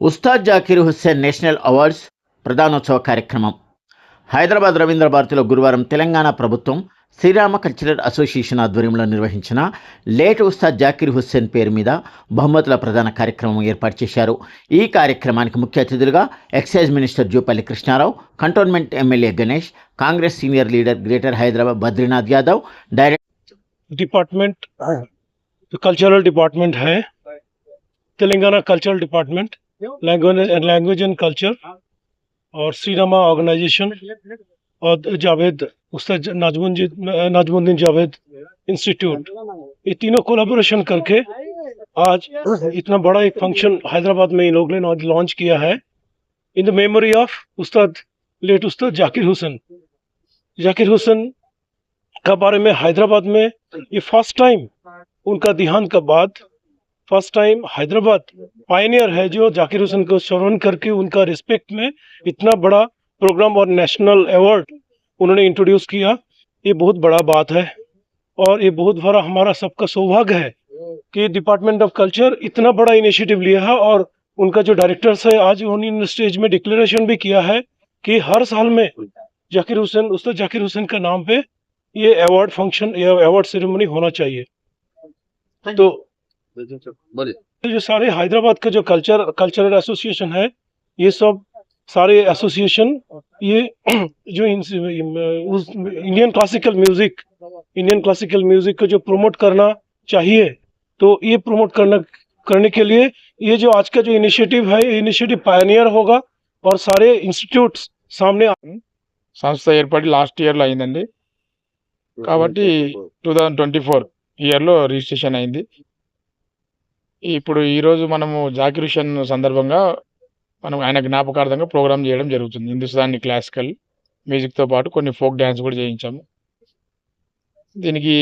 Ustaad Zakir Hussain national awards ప్రధానోత్సవ కార్యక్రమం. హైదరాబాద్ రవీంద్ర భారతిలో గురువారం తెలంగాణ ప్రభుత్వం శ్రీరామ కల్చరల్ అసోసియేషన్ ఆధ్వర్యంలో నిర్వహించిన లేట్ ఉస్తాద్ జాకీర్ హుస్సేన్ పేరు మీద బహుమతుల ప్రధాన కార్యక్రమం ఏర్పాటు చేశారు. ఈ కార్యక్రమానికి ముఖ్య అతిథులుగా excise minister Jupally Krishna Rao cantonment MLA Ganesh Congress senior leader greater Hyderabad Badrinath Yadav director department cultural department high Telangana cultural department language language and culture और श्रीरामा ऑर्गेनाइजेशन और जावेद उस्ताद नाजमुन जी नाजमुद्दीन जावेद इंस्टीट्यूट ये तीनों कोलाबोरेशन करके आज इतना बड़ा एक फ़ंक्शन हैदराबाद में इन लोगों ने आज लॉन्च किया है। In the memory of Ustad late Ustad Zakir Hussain. Zakir Hussain का बारे में हैदराबाद में ये फ़र्स्ट टाइम उनका देहांत का बाद फ़र्स्ट टाइम हैदराबाद पायनियर है जो जाकिर हुसैन को स्मरण करके उनका रिस्पेक्ट में इतना बड़ा प्रोग्राम और नेशनल अवार्ड उन्होंने इंट्रोड्यूस किया। ये बहुत बड़ा बात है और ये बहुत बड़ा हमारा सबका सौभाग्य है कि डिपार्टमेंट ऑफ़ कल्चर इतना बड़ा इनिशिएटिव लिया है और उनका जो डायरेक्टर्स है, आज उन्होंने स्टेज में डिक्लेरेशन भी किया है कि हर साल में जाकिर हुसैन, उस्ताद जाकिर हुसैन का नाम पे ये अवार्ड फ़ंक्शन या अवार्ड सेरेमनी होना चाहिए। तो बोलिए जो सारे हैदराबाद का जो कल्चर कल्चरल एसोसिएशन है ये सब सारे एसोसिएशन ये जो इन- उस Indian classical music Indian classical music को जो प्रमोट करना चाहिए तो ये प्रमोट करना करने के लिए ये जो आज का जो इनिशिएटिव है ये इनिशिएटिव पायनियर होगा और सारे इंस्टीट्यूट्स सामने సంస్థ ఏర్పడి లాస్ట్ ఇయర్లో అయిందండి కాబట్టి టూ థౌజండ్ ట్వంటీ ఫోర్ ఇయర్లో రిజిస్ట్రేషన్ అయింది ఇప్పుడు ఈరోజు మనము జాకిర్ హుసేన్ సందర్భంగా మనం ఆయన జ్ఞాపకార్థంగా ప్రోగ్రామ్ చేయడం జరుగుతుంది. హిందుస్థానీ క్లాసికల్ మ్యూజిక్తో పాటు కొన్ని ఫోక్ డ్యాన్స్ కూడా చేయించాము. దీనికి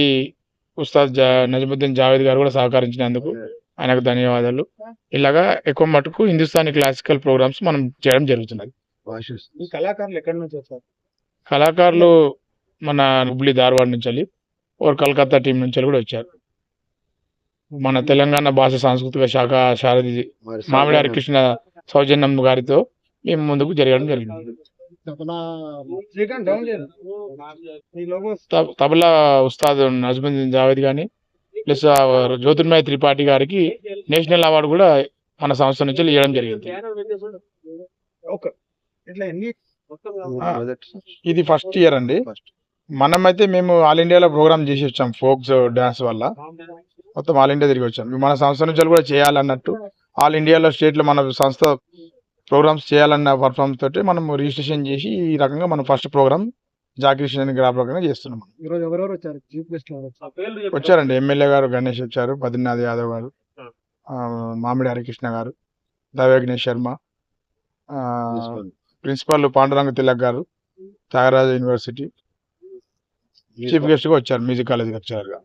ఉస్తాద్ జా నజముద్దీన్ జావేద్ గారు కూడా సహకరించినందుకు ఆయనకు ధన్యవాదాలు. ఇలాగా ఎక్కువ మటుకు హిందుస్థానీ క్లాసికల్ ప్రోగ్రామ్స్ మనం చేయడం జరుగుతున్నది ఈ కళాకారులు ఎక్కడి నుంచి వచ్చారు? కళాకారులు మన హుబ్లీ ధార్వాడ్ నుంచి వెళ్ళి ఓర్ కలకత్తా టీం నుంచి కూడా వచ్చారు. మన తెలంగాణ భాష సాంస్కృతిక శాఖ సారథి మామిడారి కృష్ణ సౌజన్యం గారితో మేము ముందుకు జరగడం జరిగింది. తబలా ఉస్తాద్ నజముద్దీన్ జావేద్ కానీ ప్లస్ ఆ జ్యోతిర్మయ త్రిపాఠి గారికి నేషనల్ అవార్డు కూడా మన సంస్థ నుంచి ఇవ్వడం జరిగింది. ఓకే. ఇట్లా ఎన్ని ఆ, ఇది ఫస్ట్ ఇయర్ అండి. మనమైతే మేము ఆల్ ఇండియాలో ప్రోగ్రామ్ చేసి వచ్చాం ఫోక్స్ డాన్స్ వల్ల. మొత్తం ఆల్ ఇండియా తిరిగి వచ్చాం. మన సంస్థ నుంచి కూడా చేయాలన్నట్టు ఆల్ ఇండియాలో స్టేట్లో మన సంస్థ ప్రోగ్రామ్స్ చేయాలన్న పర్ఫార్మెన్స్ తోటి మనం రిజిస్ట్రేషన్ చేసి ఈ రకంగా మనం ఫస్ట్ ప్రోగ్రామ్ చేస్తున్నాం. ఎవరెవరు వచ్చారు? చీఫ్ గెస్ట్ వచ్చారండి. ఎమ్మెల్యే గారు గణేష్ వచ్చారు బద్రీనాథ్ యాదవ్ గారు మామిడి హరికృష్ణ గారు దైవజ్ఞేష్ శర్మ ఆ, principal. Panduranga Tilak garu Thyagaraja university. Chief గెస్ట్గా వచ్చారు మ్యూజిక్ కాలేజ్ లెక్చరర్గా